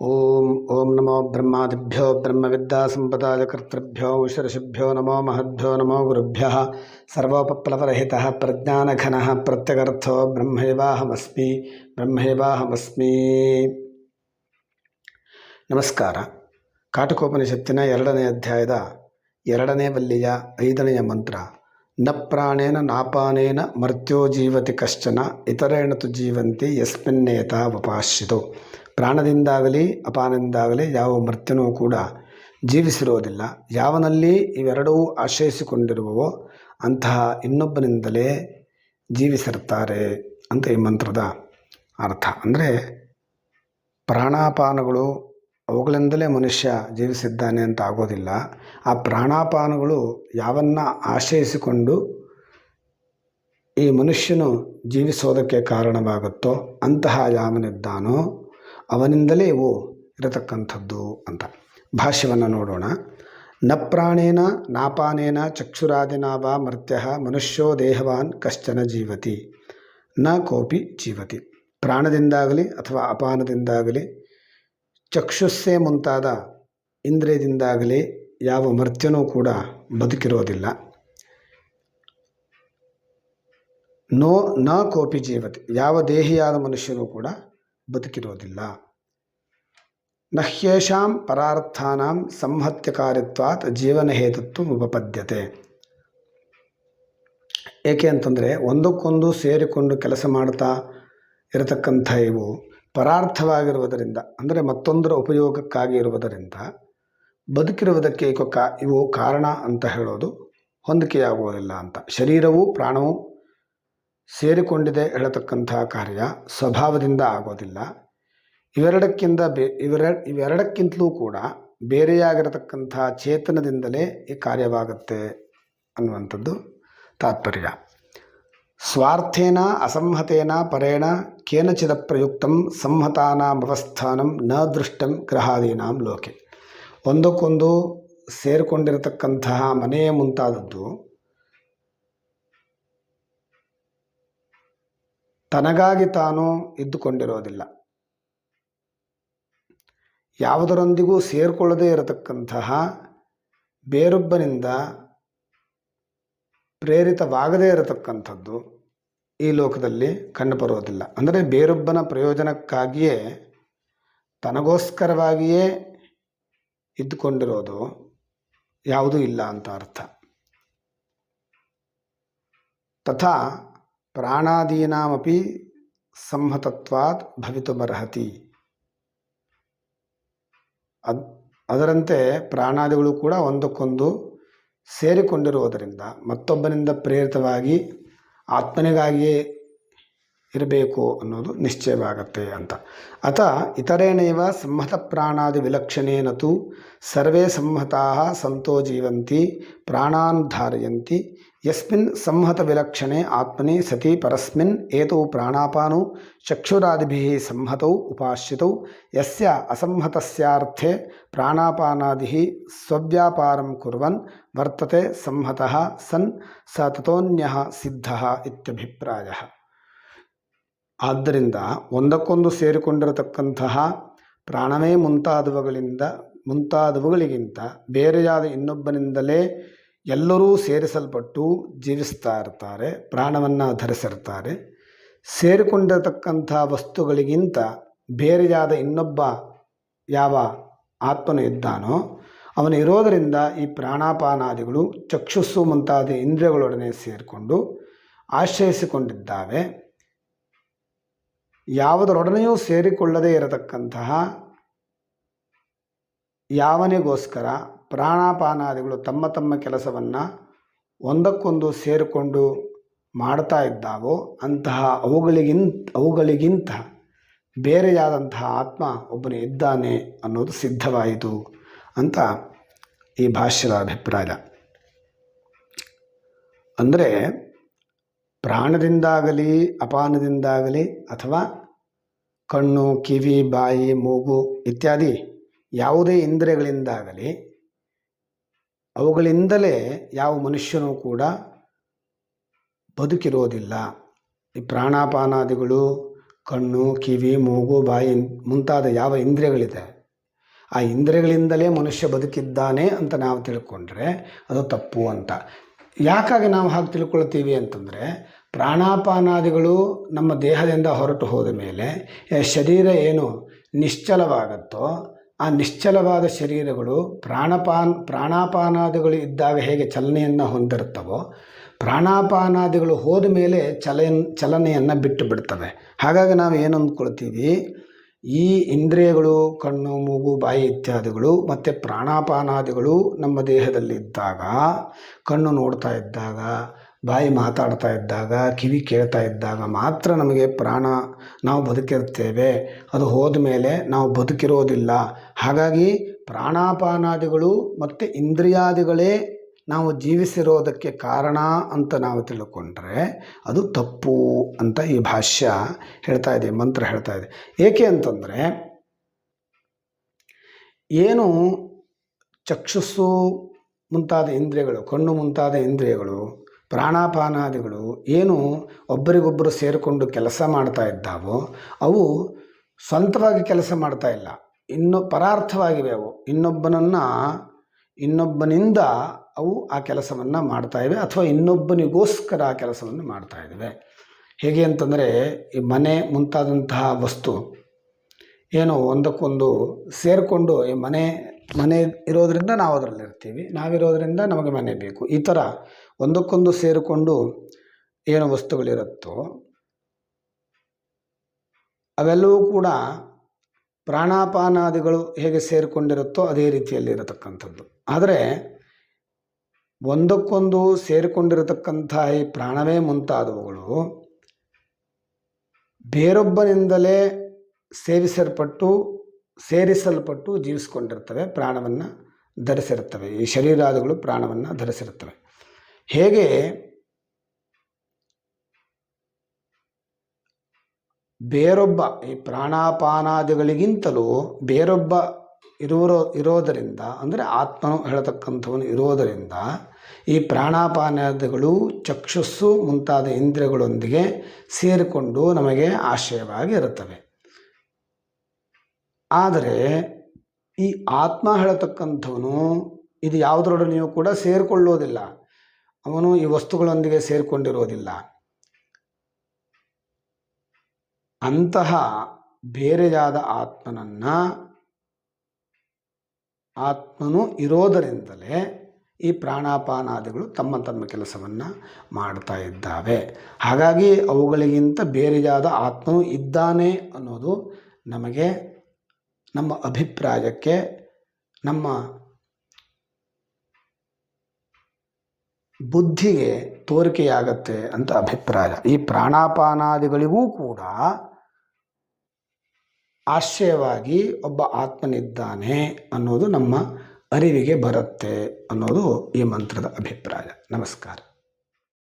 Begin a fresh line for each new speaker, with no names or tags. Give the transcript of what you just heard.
ಓಂ ಓಂ ನಮೋ ಬ್ರಹ್ಮಾದಿಭ್ಯೋ ಬ್ರಹ್ಮವಿದ್ಯಾಸಂಪದಾಯ ಕರ್ತೃಭ್ಯೋ ಋಷಿಭ್ಯೋ ನಮೋ ಮಹದ್ಭ್ಯೋ ನಮೋ ಗುರುಭ್ಯ ಸರ್ವೋಪಪ್ಲವರಹಿತಃ ಪ್ರಜ್ಞಾನಘನಃ ಪ್ರತ್ಯಗರ್ಥೋ ಬ್ರಹ್ಮೈವಾಹಮಸ್ಮಿ ಬ್ರಹ್ಮೈವಾಹಮಸ್ಮಿ ನಮಸ್ಕಾರ ಕಾಟಕೋಪನಿಷತ್ತಿನ ಎರಡನೇ ಅಧ್ಯಾಯದ ಎರಡನೇ ವಲ್ಲಿಯ ಐದನೆಯ ಮಂತ್ರ, ನ ಪ್ರಾಣೇನ ನಾಪಾನೇನ ಮರ್ತ್ಯೋ ಜೀವತಿ ಕಶ್ಚನ ಇತರೇಣ ತು ಜೀವಂತಿ ಯಸ್ಮಿನ್ನೇತ ವಪಾಶ್ಯಿತು। ಪ್ರಾಣದಿಂದಾಗಲಿ, ಅಪಾನದಿಂದಾಗಲಿ ಯಾವ ಮೃತ್ಯುನೂ ಕೂಡ ಜೀವಿಸಿರೋದಿಲ್ಲ ಯಾವನಲ್ಲಿ ಇವೆರಡೂ ಆಶ್ರಯಿಸಿಕೊಂಡಿರುವವೋ ಅಂತಹ ಇನ್ನೊಬ್ಬನಿಂದಲೇ ಜೀವಿಸಿರ್ತಾರೆ ಅಂತ ಈ ಮಂತ್ರದ ಅರ್ಥ. ಅಂದರೆ ಪ್ರಾಣಾಪಾನಗಳು ಅವುಗಳಿಂದಲೇ ಮನುಷ್ಯ ಜೀವಿಸಿದ್ದಾನೆ ಅಂತ ಆಗೋದಿಲ್ಲ. ಆ ಪ್ರಾಣಾಪಾನಗಳು ಯಾವನ್ನ ಆಶ್ರಯಿಸಿಕೊಂಡು ಈ ಮನುಷ್ಯನು ಜೀವಿಸೋದಕ್ಕೆ ಕಾರಣವಾಗುತ್ತೋ ಅಂತಹ ಯಾವನಿದ್ದಾನೋ ಅವನಿಂದಲೇ ಇವು ಇರತಕ್ಕಂಥದ್ದು ಅಂತ. ಭಾಷ್ಯವನ್ನು ನೋಡೋಣ. ನ ಪ್ರಾಣೇನ ನಾಪಾನೇನ ಚಕ್ಷುರಾದಿನ ವಾ ಮರ್ತ್ಯ ಮನುಷ್ಯೋ ದೇಹವಾನ್ ಕಶ್ಚನ ಜೀವತಿ. ನ ಕೋಪಿ ಜೀವತಿ. ಪ್ರಾಣದಿಂದಾಗಲಿ ಅಥವಾ ಅಪಾನದಿಂದಾಗಲಿ, ಚಕ್ಷುಸ್ಸೇ ಮುಂತಾದ ಇಂದ್ರಿಯದಿಂದಾಗಲಿ ಯಾವ ಮರ್ತ್ಯನೂ ಕೂಡ ಬದುಕಿರೋದಿಲ್ಲ. ನೋ, ನ ಕೋಪಿ ಜೀವತಿ. ಯಾವ ದೇಹಿಯಾದ ಮನುಷ್ಯನೂ ಕೂಡ ಬದುಕಿರೋದಿಲ್ಲ ನಹ್ಯೇಷಾಂ ಪರಾರ್ಥಾನಾಂ ಜೀವನ ಹೇತುತ್ವ ಉಪಪದ್ಯತೆ. ಏಕೆ ಅಂತಂದರೆ ಒಂದಕ್ಕೊಂದು ಸೇರಿಕೊಂಡು ಕೆಲಸ ಮಾಡ್ತಾ ಇರತಕ್ಕಂಥ ಇವು ಪರಾರ್ಥವಾಗಿರುವುದರಿಂದ, ಅಂದರೆ ಮತ್ತೊಂದರ ಉಪಯೋಗಕ್ಕಾಗಿ ಇರುವುದರಿಂದ ಬದುಕಿರುವುದಕ್ಕೆ ಇವು ಕಾರಣ ಅಂತ ಹೇಳೋದು ಹೊಂದಿಕೆಯಾಗುವುದಿಲ್ಲ ಅಂತ. ಶರೀರವು ಪ್ರಾಣವು ಸೇರಿಕೊಂಡಿದೆ ಹೇಳತಕ್ಕಂತಹ ಕಾರ್ಯ ಸ್ವಭಾವದಿಂದ ಆಗೋದಿಲ್ಲ. ಇವೆರಡಕ್ಕಿಂತ ಬೇ, ಇವೆರ, ಇವೆರಡಕ್ಕಿಂತಲೂ ಕೂಡ ಬೇರೆಯಾಗಿರತಕ್ಕಂಥ ಚೇತನದಿಂದಲೇ ಈ ಕಾರ್ಯವಾಗುತ್ತೆ ಅನ್ನುವಂಥದ್ದು ತಾತ್ಪರ್ಯ. ಸ್ವಾರ್ಥೇನ, ಅಸಂಹತೇನ, ಪರೇಣ, ಕೇನಚಿದ ಪ್ರಯುಕ್ತಂ ಸಂಹತಾನಾಮವಸ್ಥಾನಂ ನ ದೃಷ್ಟಂ ಗ್ರಹಾದೀನಾಂ, ಲೋಕೆ. ಒಂದಕ್ಕೊಂದು ಸೇರಿಕೊಂಡಿರತಕ್ಕಂತಹ ಮನೆಯ ಮುಂತಾದದ್ದು ತನಗಾಗಿ ತಾನು ಇದ್ದುಕೊಂಡಿರೋದಿಲ್ಲ. ಯಾವುದರೊಂದಿಗೂ ಸೇರಿಕೊಳ್ಳದೇ ಇರತಕ್ಕಂತಹ ಬೇರೊಬ್ಬನಿಂದ ಪ್ರೇರಿತವಾಗದೇ ಇರತಕ್ಕಂಥದ್ದು ಈ ಲೋಕದಲ್ಲಿ ಕಂಡುಬರೋದಿಲ್ಲ ಅಂದರೆ ಬೇರೊಬ್ಬನ ಪ್ರಯೋಜನಕ್ಕಾಗಿಯೇ ತನಗೋಸ್ಕರವಾಗಿಯೇ ಇದ್ದುಕೊಂಡಿರೋದು ಯಾವುದೂ ಇಲ್ಲ ಅಂತ ಅರ್ಥ. ತಥಾ ಪ್ರಾಣಾದೀನಾಮಪಿ ಸಂಹತತ್ವಾತ್ ಭವಿತುಮರ್ಹತಿ. ಅದ್, ಅದರಂತೆ ಪ್ರಾಣಾದಿಗಳು ಕೂಡ ಒಂದಕ್ಕೊಂದು ಸೇರಿಕೊಂಡಿರುವುದರಿಂದ ಮತ್ತೊಬ್ಬನಿಂದ ಪ್ರೇರಿತವಾಗಿ ಆತ್ಮನಿಗಾಗಿಯೇ ಇರಬೇಕು ಅನ್ನೋದು ನಿಶ್ಚಯವಾಗತ್ತೆ ಅಂತ. ಅಥ ಇತರೇಣೈವ ಸಂಹತ ಪ್ರಾಣಾದಿ ವಿಲಕ್ಷಣೇನತು ಸರ್ವೇ ಸಂಹತಾ ಸಂತೋ ಜೀವಂತಿ ಪ್ರಾಣಾನ್ ಧಾರಯಂತಿ ಯಸ್ಮಿನ್ ಸಂಹತ ವಿಲಕ್ಷಣೆ ಆತ್ಮನಿ ಸತಿ ಪರಸ್ಮಿನ್ ಏತೌ ಪ್ರಾಣಾಪಾನೌ ಚಕ್ಷುರಾದಿಭಿ ಸಂಹತೌ ಉಪಾಶ್ರಿತೌ ಯಸ್ಯ ಅಸಂಹತಸ್ಯಾರ್ಥೆ ಪ್ರಾಣಾಪಾನಾದಿ ಸ್ವವ್ಯಾಪಾರಂ ಕುರ್ವನ್ ವರ್ತತೆ ಸಂಹತಃ ಸನ್ ಸ ತಥೋನ್ಯ ಸಿದ್ಧ ಇತ್ಯಭಿಪ್ರಾಯ. ಆದ್ದರಿಂದ ಒಂದಕ್ಕೊಂದು ಸೇರಿಕೊಂಡಿರತಕ್ಕಂತಹ ಪ್ರಾಣವೇ ಮುಂತಾದವುಗಳಿಂದ ಮುಂತಾದವುಗಳಿಗಿಂತ ಬೇರೆಯಾದ ಇನ್ನೊಬ್ಬನಿಂದಲೇ ಎಲ್ಲರೂ ಸೇರಿಸಲ್ಪಟ್ಟು ಜೀವಿಸ್ತಾ ಇರ್ತಾರೆ, ಪ್ರಾಣವನ್ನು ಧರಿಸಿರ್ತಾರೆ. ಸೇರಿಕೊಂಡಿರತಕ್ಕಂಥ ವಸ್ತುಗಳಿಗಿಂತ ಬೇರೆಯಾದ ಇನ್ನೊಬ್ಬ ಯಾವ ಆತ್ಮನು ಇದ್ದಾನೋ, ಅವನು ಇರೋದರಿಂದ ಈ ಪ್ರಾಣಾಪಾನಾದಿಗಳು, ಚಕ್ಷುಸ್ಸು ಮುಂತಾದ ಇಂದ್ರಿಯಗಳೊಡನೆ ಸೇರಿಕೊಂಡು ಆಶ್ರಯಿಸಿಕೊಂಡಿದ್ದಾವೆ. ಯಾವುದರೊಡನೆಯೂ ಸೇರಿಕೊಳ್ಳದೇ ಇರತಕ್ಕಂತಹ ಯಾವನಿಗೋಸ್ಕರ ಪ್ರಾಣಾಪಾನಾದಿಗಳು ತಮ್ಮ ತಮ್ಮ ಕೆಲಸವನ್ನು ಒಂದಕ್ಕೊಂದು ಸೇರಿಕೊಂಡು ಮಾಡ್ತಾ ಇದ್ದಾವೋ ಅಂತಹ ಅವುಗಳಿಗಿಂತ ಅವುಗಳಿಗಿಂತ ಬೇರೆಯಾದಂತಹ ಆತ್ಮ ಒಬ್ಬನೇ ಇದ್ದಾನೆ ಅನ್ನೋದು ಸಿದ್ಧವಾಯಿತು ಅಂತ ಈ ಭಾಷ್ಯದ ಅಭಿಪ್ರಾಯ. ಅಂದರೆ ಪ್ರಾಣದಿಂದಾಗಲಿ, ಅಪಾನದಿಂದಾಗಲಿ ಅಥವಾ ಕಣ್ಣು, ಕಿವಿ, ಬಾಯಿ, ಮೂಗು ಇತ್ಯಾದಿ ಯಾವುದೇ ಇಂದ್ರಿಯಗಳಿಂದಾಗಲಿ ಅವುಗಳಿಂದಲೇ ಯಾವ ಮನುಷ್ಯನೂ ಕೂಡ ಬದುಕಿರೋದಿಲ್ಲ. ಈ ಪ್ರಾಣಾಪಾನಾದಿಗಳು, ಕಣ್ಣು, ಕಿವಿ, ಮೂಗು, ಬಾಯಿ ಮುಂತಾದ ಯಾವ ಇಂದ್ರಿಯಗಳಿದೆ, ಆ ಇಂದ್ರಿಯಗಳಿಂದಲೇ ಮನುಷ್ಯ ಬದುಕಿದ್ದಾನೆ ಅಂತ ನಾವು ತಿಳ್ಕೊಂಡ್ರೆ ಅದು ತಪ್ಪು ಅಂತ. ಯಾಕಾಗಿ ನಾವು ಹಾಗೆ ತಿಳ್ಕೊಳ್ತೀವಿ ಅಂತಂದರೆ, ಪ್ರಾಣಾಪಾನಾದಿಗಳು ನಮ್ಮ ದೇಹದಿಂದ ಹೊರಟು ಹೋದ ಮೇಲೆ, ಶರೀರ ಏನು ನಿಶ್ಚಲವಾಗುತ್ತೋ ಆ ನಿಶ್ಚಲವಾದ ಶರೀರಗಳು ಪ್ರಾಣಪಾನ್, ಪ್ರಾಣಾಪಾನಾದಿಗಳು ಇದ್ದಾಗ ಹೇಗೆ ಚಲನೆಯನ್ನು ಹೊಂದಿರುತ್ತವೋ, ಪ್ರಾಣಾಪಾನಾದಿಗಳು ಹೋದ ಮೇಲೆ ಚಲನ್, ಚಲನೆಯನ್ನು ಬಿಟ್ಟು ಬಿಡ್ತವೆ. ಹಾಗಾಗಿ ನಾವು ಏನು ಅಂದ್ಕೊಳ್ತೀವಿ? ಈ ಇಂದ್ರಿಯಗಳು, ಕಣ್ಣು, ಮೂಗು, ಬಾಯಿ ಇತ್ಯಾದಿಗಳು ಮತ್ತು ಪ್ರಾಣಾಪಾನಾದಿಗಳು ನಮ್ಮ ದೇಹದಲ್ಲಿದ್ದಾಗ ಕಣ್ಣು ನೋಡ್ತಾ ಇದ್ದಾಗ ಬಾಯಿ ಮಾತಾಡ್ತಾ ಇದ್ದಾಗ, ಕಿವಿ ಕೇಳ್ತಾ ಇದ್ದಾಗ ಮಾತ್ರ ನಮಗೆ ಪ್ರಾಣ ನಾವು ಬದುಕಿರ್ತೇವೆ ಅದು ಹೋದ ಮೇಲೆ ನಾವು ಬದುಕಿರೋದಿಲ್ಲ. ಹಾಗಾಗಿ ಪ್ರಾಣಾಪಾನಾದಿಗಳು ಮತ್ತು ಇಂದ್ರಿಯಾದಿಗಳೇ ನಾವು ಜೀವಿಸಿರೋದಕ್ಕೆ ಕಾರಣ ಅಂತ ನಾವು ತಿಳ್ಕೊಂಡ್ರೆ ಅದು ತಪ್ಪು ಅಂತ ಈ ಭಾಷ್ಯ ಹೇಳ್ತಾ ಇದೆ, ಮಂತ್ರ ಹೇಳ್ತಾ ಇದೆ. ಏಕೆ ಅಂತಂದರೆ, ಏನು ಚಕ್ಷುಸ್ಸು ಮುಂತಾದ ಇಂದ್ರಿಯಗಳು, ಕಣ್ಣು ಮುಂತಾದ ಇಂದ್ರಿಯಗಳು ಪ್ರಾಣಾಪಾನಾದಿಗಳು ಏನು ಒಬ್ಬರಿಗೊಬ್ಬರು ಸೇರಿಕೊಂಡು ಕೆಲಸ ಮಾಡ್ತಾ ಇದ್ದಾವೋ, ಅವು ಸ್ವಂತವಾಗಿ ಕೆಲಸ ಮಾಡ್ತಾ ಇಲ್ಲ. ಇನ್ನು ಪರಾರ್ಥವಾಗಿವೆ ಅವು. ಇನ್ನೊಬ್ಬನನ್ನು, ಇನ್ನೊಬ್ಬನಿಂದ ಅವು ಆ ಕೆಲಸವನ್ನು ಮಾಡ್ತಾ ಇವೆ ಅಥವಾ ಇನ್ನೊಬ್ಬನಿಗೋಸ್ಕರ ಆ ಕೆಲಸವನ್ನು ಮಾಡ್ತಾ ಇದ್ದಾವೆ ಹೇಗೆ ಅಂತಂದರೆ, ಈ ಮನೆ ಮುಂತಾದಂತಹ ವಸ್ತು, ಏನು ಒಂದಕ್ಕೊಂದು ಸೇರಿಕೊಂಡು ಈ ಮನೆ ಮನೆ ಇರೋದರಿಂದ ನಾವು ಅದರಲ್ಲಿ ಇರ್ತೀವಿ. ನಾವಿರೋದರಿಂದ ನಮಗೆ ಮನೆ ಬೇಕು. ಈ ಥರ ಒಂದಕ್ಕೊಂದು ಸೇರಿಕೊಂಡು ಏನು ವಸ್ತುಗಳಿರುತ್ತೋ, ಅವೆಲ್ಲವೂ ಕೂಡ ಪ್ರಾಣಾಪಾನಾದಿಗಳು ಹೇಗೆ ಸೇರಿಕೊಂಡಿರುತ್ತೋ ಅದೇ ರೀತಿಯಲ್ಲಿ ಇರತಕ್ಕಂಥದ್ದು. ಆದರೆ ಒಂದಕ್ಕೊಂದು ಸೇರಿಕೊಂಡಿರತಕ್ಕಂಥ ಈ ಪ್ರಾಣವೇ ಮುಂತಾದವುಗಳು ಬೇರೊಬ್ಬನಿಂದಲೇ ಸೇವಿಸಲ್ಪಟ್ಟು ಸೇರಿಸಲ್ಪಟ್ಟು ಜೀವಿಸ್ಕೊಂಡಿರ್ತವೆ, ಪ್ರಾಣವನ್ನು ಧರಿಸಿರುತ್ತವೆ. ಈ ಶರೀರಾದಿಗಳು ಪ್ರಾಣವನ್ನು ಧರಿಸಿರುತ್ತವೆ. ಹೇಗೆ ಬೇರೊಬ್ಬ, ಈ ಪ್ರಾಣಾಪಾನಾದಿಗಳಿಗಿಂತಲೂ ಬೇರೊಬ್ಬ ಇರುವರೋ, ಇರೋದರಿಂದ, ಅಂದರೆ ಆತ್ಮನು ಹೇಳತಕ್ಕಂಥವನು ಇರೋದರಿಂದ, ಈ ಪ್ರಾಣಾಪಾನಾದಿಗಳು, ಚಕ್ಷುಸ್ಸು ಮುಂತಾದ ಇಂದ್ರಿಯಗಳೊಂದಿಗೆ ಸೇರಿಕೊಂಡು ನಮಗೆ ಆಶ್ರಯವಾಗಿ ಇರುತ್ತವೆ. ಆದರೆ ಈ ಆತ್ಮ ಹೇಳತಕ್ಕಂಥವನು ಇದು ಯಾವುದರೊಡನೆಯೂ ಕೂಡ ಸೇರಿಕೊಳ್ಳೋದಿಲ್ಲ. ಅವನು ಈ ವಸ್ತುಗಳೊಂದಿಗೆ ಸೇರಿಕೊಂಡಿರೋದಿಲ್ಲ. ಅಂತಹ ಬೇರೆಯಾದ ಆತ್ಮನನ್ನು ಆತ್ಮನು ಇರೋದರಿಂದಲೇ ಈ ಪ್ರಾಣಾಪಾನಾದಿಗಳು ತಮ್ಮ ತಮ್ಮ ಕೆಲಸವನ್ನು ಮಾಡ್ತಾ ಇದ್ದಾವೆ. ಹಾಗಾಗಿ ಅವುಗಳಿಗಿಂತ ಬೇರೆಯಾದ ಆತ್ಮನು ಇದ್ದಾನೆ ಅನ್ನೋದು ನಮಗೆ ನಮ್ಮ ಅಭಿಪ್ರಾಯಕ್ಕೆ, ನಮ್ಮ ಬುದ್ಧಿಗೆ ತೋರಿಕೆಯಾಗತ್ತೆ ಅಂತ ಅಭಿಪ್ರಾಯ. ಈ ಪ್ರಾಣಾಪಾನಾದಿಗಳಿಗೂ ಕೂಡ ಆಶ್ರಯವಾಗಿ ಒಬ್ಬ ಆತ್ಮನಿದ್ದಾನೆ ಅನ್ನೋದು ನಮ್ಮ ಅರಿವಿಗೆ ಬರುತ್ತೆ ಅನ್ನೋದು ಈ ಮಂತ್ರದ ಅಭಿಪ್ರಾಯ. ನಮಸ್ಕಾರ.